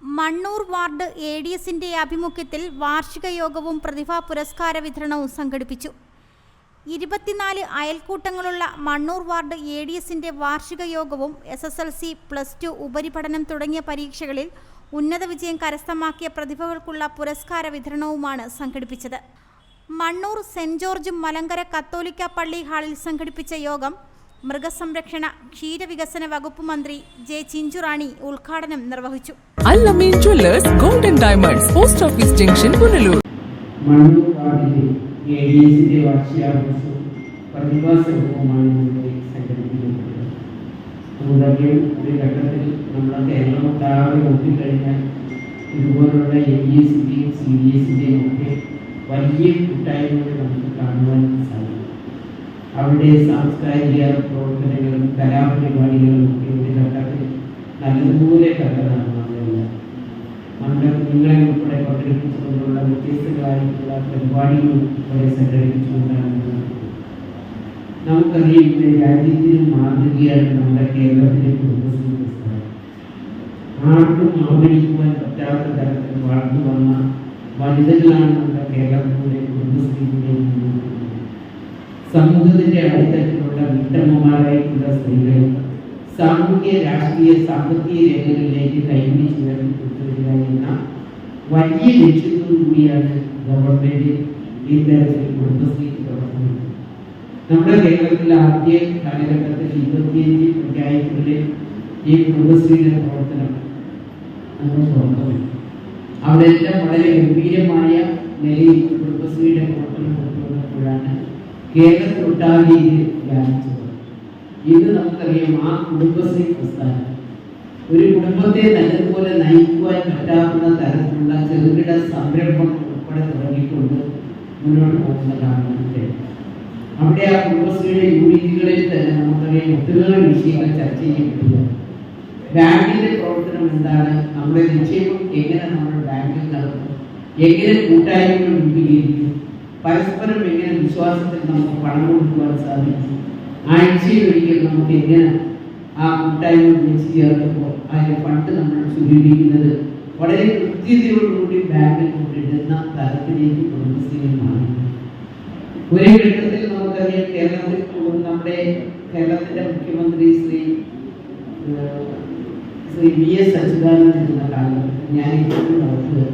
Mannur ward A D എസിന്റെ ആഭിമുഖ്യത്തിൽ വാർഷിക യോഗവും പ്രതിഭാ പുരസ്കാര വിതരണവും സംഘടിപ്പിച്ചു. ഇരുപത്തിനാല് അയൽക്കൂട്ടങ്ങളുള്ള മണ്ണൂർ വാർഡ് എ ഡി എസിന്റെ വാർഷിക യോഗവും S S L C plus two ഉപരിപഠനം തുടങ്ങിയ പരീക്ഷകളിൽ ഉന്നത വിജയം കരസ്ഥമാക്കിയ പ്രതിഭകൾക്കുള്ള പുരസ്കാര വിതരണവുമാണ് സംഘടിപ്പിച്ചത്. മണ്ണൂർ സെന്റ് ജോർജ് മലങ്കര കത്തോലിക്ക പള്ളി ഹാളിൽ സംഘടിപ്പിച്ച യോഗം മൃഗസംരക്ഷണ ക്ഷീരവികസന വകുപ്പ് മന്ത്രി ജെ ചിഞ്ചുറാണി ഉദ്ഘാടനം നിർവഹിച്ചു. Allameen jewellers golden diamonds post office junction Punalur. A ഇതുപോലുള്ള എൻ ഡി എസിന്റെയും സി ഡി എസിന്റെയും ഒക്കെ വലിയ കൂട്ടായ്മകൾ നമുക്ക് കാണുവാൻ സാധിക്കും. അവിടെ സാംസ്കാരിക പ്രവർത്തനങ്ങളും കലാപരിപാടികളും ഒക്കെ ഒരു ഘട്ടത്തിൽ നല്ലതുപോലെ കണ്ടതാണ് നമ്മളെല്ലാം നമ്മുടെ കുഞ്ഞുങ്ങളെ ഉൾപ്പെടെ പങ്കെടുപ്പിച്ചുകൊണ്ടുള്ള വ്യത്യസ്തങ്ങളായിട്ടുള്ള പരിപാടികൾ ഉൾപ്പെടെ സംഘടിപ്പിച്ചുകൊണ്ടാണ് മുന്നോട്ട് പോകുന്നത്. നമുക്കറിയാം ഇന്ന് രാജ്യത്തിന് മാതൃകയാണ് നമ്മുടെ കേരളത്തിലെ കുടുംബശ്രീ പ്രസ്ഥാനം ആർക്കും ആവരിക്കുവാൻ പറ്റാത്ത തരത്തിൽ വളർന്നു വന്ന വനിതകളാണ് നമ്മുടെ കേരളത്തിലെ കുടുംബശ്രീയുടെ മുന്നോട്ട് പോകുന്നത്. സമൂഹത്തിന്റെ അടിത്തട്ടിലുള്ള വീട്ടമ്മമാരായിട്ടുള്ള സ്ത്രീകൾ സാമൂഹ്യ രാഷ്ട്രീയ സാമ്പത്തിക രംഗങ്ങളിലേക്ക് കൈപിടിച്ച് ഉയർത്തിക്കൊണ്ടുവരിക എന്ന വലിയ ലക്ഷ്യത്തോടു കൂടിയാണ് ഗവൺമെന്റ് ഇത്തരത്തിൽ കുടുംബശ്രീ തുടങ്ങുന്നത് നമ്മുടെ കേരളത്തിലെ ആദ്യ കാലഘട്ടത്തിൽ ഇരുപത്തിയഞ്ച് പഞ്ചായത്തുകളിൽ ഈ കുടുംബശ്രീയുടെ പ്രവർത്തനം അവിടെ എല്ലാം വളരെ ഗംഭീരമായ നിലയിൽ കുടുംബശ്രീയുടെ പ്രവർത്തനം കൊണ്ടുവന്നപ്പോഴാണ് കേരളത്തിലൊട്ടാകെ ഇത് വ്യാപിച്ചത് ഇന്ന് നമുക്കറിയാം ആ കുടുംബശ്രീ പ്രസ്ഥാനം. ഒരു കുടുംബത്തെ നല്ലതുപോലെ നയിക്കുവാൻ പറ്റാവുന്ന തരത്തിലുള്ള ചെറുകിട സംരംഭം ഉൾപ്പെടെ തുടങ്ങിക്കൊണ്ട് മുന്നോട്ട് പോകുന്നതാണ് അവിടെ ആ കുടുംബശ്രീയുടെ യൂണിറ്റുകളിൽ തന്നെ നമുക്കറിയാം ഒത്തിരി വിഷയങ്ങൾ ചർച്ച ചെയ്യപ്പെടുക ബാങ്കിന്റെ പ്രവർത്തനം എന്താണ്? നമ്മുടെ നിക്ഷേപം എങ്ങനെ നമ്മൾ ബാങ്കിൽ നടത്തും എങ്ങനെ കൂട്ടായ്മകൾ രൂപീകരിക്കും പരസ്പരം എങ്ങനെ വിശ്വാസത്തിൽ നമുക്ക് പണം കൊടുക്കുവാൻ സാധിക്കും ആഴ്ചയിൽ ഒരിക്കൽ നമുക്ക് എങ്ങനെ ആ കൂട്ടായ്മ വിളിച്ച് ചേർക്കുമ്പോൾ അതിന്റെ ഫണ്ട് നമ്മൾ സ്വീകരിക്കുന്നത് വളരെ കൃത്യതയോടുകൂടി ബാങ്കിൽ കൊണ്ടിടുന്ന തലത്തിലേക്ക് കുടുംബശ്രീ ഒരേ ഒരു ഘട്ടത്തിൽ നമുക്കറിയാം കേരളത്തിൽ പോകുന്ന നമ്മുടെ കേരളത്തിന്റെ മുഖ്യമന്ത്രി ശ്രീ ശ്രീ വി എസ് അച്യുതാനന്ദൻ എന്ന കാലം ഞാൻ ഇപ്പോഴും ഓർക്കുക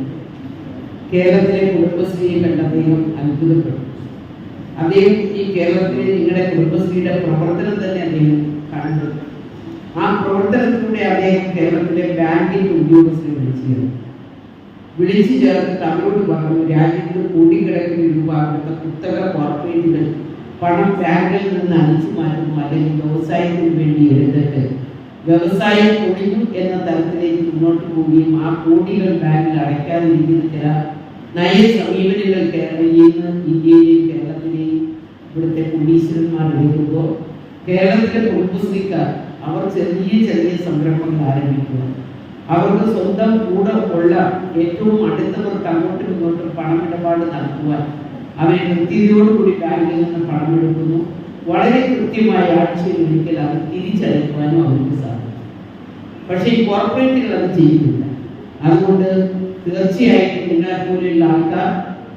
കേരളത്തിലെ കുടുംബശ്രീയെ കണ്ട് അദ്ദേഹം അത്ഭുതപ്പെട്ടു. അദ്ദേഹം ഈ കേരളത്തിലെ നിങ്ങളുടെ കുടുംബശ്രീയുടെ പ്രവർത്തനം തന്നെ അദ്ദേഹം കണ്ടു. ആ പ്രവർത്തനത്തിലൂടെ അദ്ദേഹം കേരളത്തിലെ ബാങ്കിംഗ് ഉദ്യോഗസ്ഥരെ വിളിച്ചു ചേർന്നു വിളിച്ചു ചേർത്തിട്ട് അവരോട് പറഞ്ഞു രാജ്യത്ത് കോടിക്കണക്കിന് രൂപ അവിടുത്തെ കുത്തക കോർപ്പറേറ്റുകൾ പണം ബാങ്കിൽ നിന്ന് അടിച്ചു മാറ്റുന്നു അല്ലെങ്കിൽ വ്യവസായത്തിന് വേണ്ടി എടുത്തിട്ട് വ്യവസായം ഒഴിഞ്ഞു എന്ന തരത്തിലേക്ക് മുന്നോട്ട് പോവുകയും ആ കോടികൾ ബാങ്കിൽ അടയ്ക്കാതിരിക്കുന്ന ചില നയ സമീപനങ്ങൾ കേരളയിൽ ഇന്ത്യയിലെയും കേരളത്തിലെയും ഇവിടുത്തെ കോടീശ്വരന്മാർ എടുക്കുമ്പോൾ കേരളത്തിലെ കുടുംബശ്രീക്കാർ അവർ ചെറിയ ചെറിയ സംരംഭങ്ങൾ ആരംഭിക്കുക അവർക്ക് സ്വന്തം കൂടെ ഉള്ള ഏറ്റവും അടുത്തവർക്ക് അങ്ങോട്ടും ഇങ്ങോട്ടും പണമിടപാട് നടത്തുവാൻ അവരെ കൃത്യതയോടുകൂടി ബാങ്കിൽ നിന്ന് പണമെടുക്കുന്നു വളരെ കൃത്യമായ ആഴ്ചയിൽ ഒരിക്കൽ അത് തിരിച്ചടയ്ക്കുവാനും അവർക്ക് സാധിക്കും. പക്ഷേ ഈ കോർപ്പറേറ്റുകൾ അത് ചെയ്യുന്നില്ല. അതുകൊണ്ട് തീർച്ചയായിട്ടും നിങ്ങളെ പോലെയുള്ള ആൾക്കാർ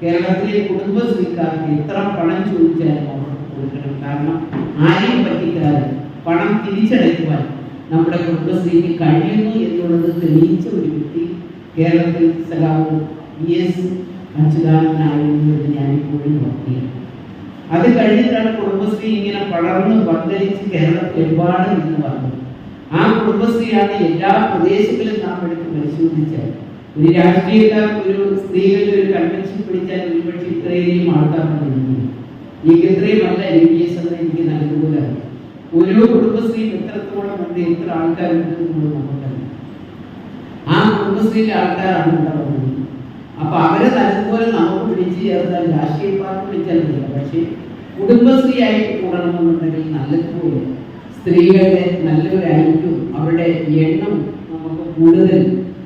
കേരളത്തിലെ കുടുംബശ്രീക്കാർക്ക് എത്ര പണം ചോദിച്ചാലും അവർക്ക് കൊടുക്കണം. കാരണം ആരെയും പറ്റിക്കാതെ പണം തിരിച്ചടയ്ക്കുവാൻ നമ്മുടെ കുടുംബശ്രീക്ക് കഴിയുന്നു എന്നുള്ളത് തെളിയിച്ച ഒരു വ്യക്തി കേരളത്തിൽ സഖാവ് വി എസ് അച്യുതാനന്ദനായിരുന്നു എന്ന് ഞാനിപ്പോഴും നോക്കിയാണ് അത് കഴിഞ്ഞിട്ടാണ് കുടുംബശ്രീ ഇങ്ങനെ പടർന്ന് പന്തലിച്ച് കേരളത്തിൽ ഒരുപാട് ഇന്ന് പറഞ്ഞു ആ കുടുംബശ്രീയാണ് എല്ലാ പ്രദേശങ്ങളിലും നാം എടുത്ത് പരിശോധിച്ചാൽ ഒരു രാഷ്ട്രീയക്കാർ ഒരു സ്ത്രീകളുടെ ഒരു കൺവെൻഷൻ പിടിച്ചാൽ ഒരുപക്ഷെ ഇത്രയും ആൾക്കാർ എനിക്ക് ഇത്രയും അല്ല എം പി എസ് എന്ന് എനിക്ക് നൽകുക ഓരോ കുടുംബശ്രീയും എത്രത്തോളം ഉണ്ട് എത്ര ആൾക്കാരുണ്ട് ആ കുടുംബശ്രീയിലെ ആൾക്കാരാണ് ഇവിടെ വന്നത് അപ്പൊ അവരെ നല്ലതുപോലെ നമുക്ക് വിളിച്ച് ചേർന്നാൽ രാഷ്ട്രീയ പാർട്ടി വിളിച്ചാൽ മതി പക്ഷേ കുടുംബശ്രീ ആയിട്ട് കൂടണമെന്നുണ്ടെങ്കിൽ നല്ലതുപോലെ സ്ത്രീകളുടെ നല്ലൊരു ഐക്യവും അവരുടെ എണ്ണം നമുക്ക് കൂടുതൽ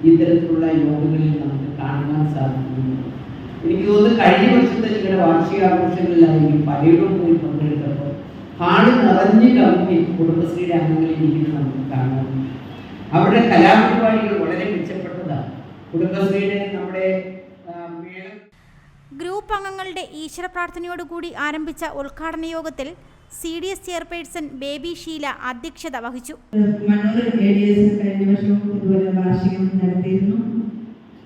ഇത്തരത്തിലുള്ള യോഗങ്ങളിൽ നമുക്ക് കാണുവാൻ സാധിക്കുന്നു. എനിക്ക് തോന്നുന്നു കഴിഞ്ഞ വർഷത്തെ നിങ്ങളുടെ വാർഷികാഘോഷങ്ങളിലായിരിക്കും പലയിടവും പോയി പങ്കെടുത്തപ്പോൾ ഹാൾ നിറഞ്ഞു കവിഞ്ഞ് കുടുംബശ്രീയുടെ അംഗങ്ങളിൽ ഇരിക്കുന്നത് നമുക്ക് കാണാൻ അവരുടെ കലാപരിപാടികൾ വളരെ മെച്ചപ്പെട്ടതാണ്. കുടുംബശ്രീയുടെ നമ്മുടെ ഗ്രൂപ്പ് അംഗങ്ങളുടെ ഈശ്വര പ്രാർത്ഥനയോടുകൂടി ആരംഭിച്ച ഉദ്ഘാടന യോഗത്തിൽ C D S chairperson Baby Sheela അധ്യക്ഷത വഹിച്ചു. വാർഷികം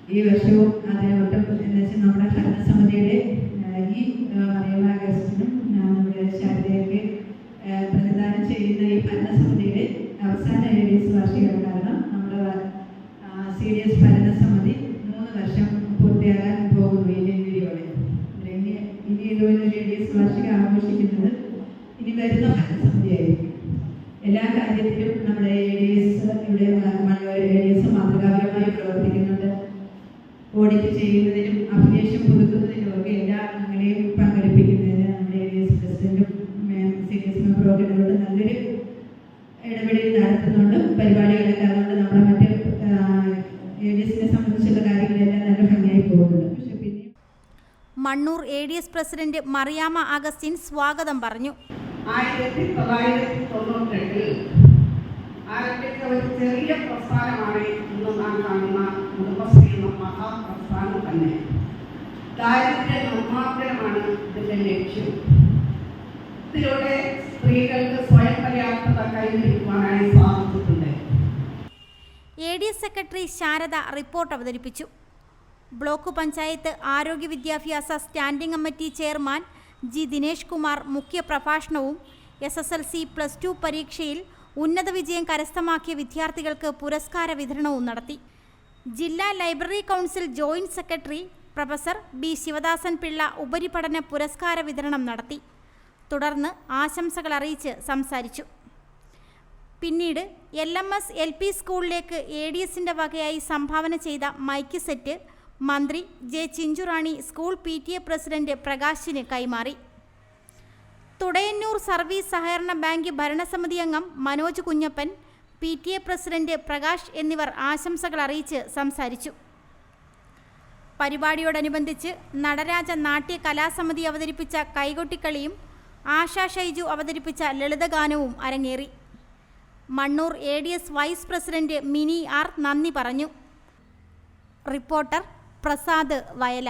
ഈ വർഷവും അതേപോലെ നമ്മുടെ ഭരണസമിതിയുടെ ഈ ഡി വാർഷികം ആഘോഷിക്കുന്നത് ഇനി വരുന്ന സന്ധ്യയായിരിക്കും എല്ലാ കാര്യത്തിലും നമ്മുടെ എ ഡി എസ് ഇവിടെ എസ് മാതൃകാപരമായി പ്രവർത്തിക്കുന്നുണ്ട്. ഓഡിറ്റ് ചെയ്യുന്നതിനും അഭിനേഷം പുതുക്കുന്നതിനും ഒക്കെ എല്ലാ അംഗങ്ങളെയും പങ്കെടുപ്പിക്കുന്നതിന് നമ്മുടെ എ ഡി എസ് പ്രസിഡന്റും സി ഡി എസ് മെമ്പറും ഒക്കെ നല്ലൊരു ഇടപെടൽ നടത്തുന്നുണ്ട്. പരിപാടികളൊക്കെ Mannur A D S president Mariyama Augustine സ്വാഗതം പറഞ്ഞു. ആയിരത്തി തൊള്ളായിരത്തി തൊണ്ണൂറ്റെട്ടിൽ ആരംഭിച്ച ഒരു ചെറിയ പ്രസ്ഥാനമാണ് ഇന്ന് നാം കാണുന്ന കുടുംബശ്രീ എന്ന മഹാപ്രസ്ഥാനം തന്നെ. ദാരിദ്ര്യ നിർമ്മാർജനമാണ് ഇതിന്റെ ലക്ഷ്യം. ഇതിലൂടെ സ്ത്രീകൾക്ക് സ്വയം പര്യാപ്തത കൈവരിക്കുവാനായി സാധിച്ചിട്ടുണ്ട്. A D S secretary Sarada report അവതരിപ്പിച്ചു. ബ്ലോക്ക് പഞ്ചായത്ത് ആരോഗ്യ വിദ്യാഭ്യാസ standing committee chairman G Dinesh Kumar മുഖ്യ പ്രഭാഷണവും S S L C plus two പരീക്ഷയിൽ ഉന്നത വിജയം കരസ്ഥമാക്കിയ വിദ്യാർത്ഥികൾക്ക് പുരസ്കാര വിതരണവും നടത്തി. ജില്ലാ library council joint secretary professor B Sivadasan Pillai ഉപരിപഠന പുരസ്കാര വിതരണം നടത്തി. തുടർന്ന് ആശംസകൾ അറിയിച്ച് സംസാരിച്ചു. പിന്നീട് L M S L P സ്കൂളിലേക്ക് എ ഡി എസിന്റെ വകയായി സംഭാവന ചെയ്ത മൈക്ക് സെറ്റ് മന്ത്രി J Chinchurani school P T A president പ്രകാശിന് കൈമാറി. തുടയന്നൂർ സർവീസ് സഹകരണ ബാങ്ക് ഭരണസമിതി അംഗം Manoj Kunjappan P T A president Prakash എന്നിവർ ആശംസകൾ അറിയിച്ച് സംസാരിച്ചു. പരിപാടിയോടനുബന്ധിച്ച് നടരാജ നാട്യ കലാസമിതി അവതരിപ്പിച്ച കൈകൊട്ടിക്കളിയും ആശാ ഷൈജു അവതരിപ്പിച്ച ലളിതഗാനവും അരങ്ങേറി. Mannur A D S vice president Mini R നന്ദി പറഞ്ഞു. റിപ്പോർട്ടർ പ്രസാദ് വയല.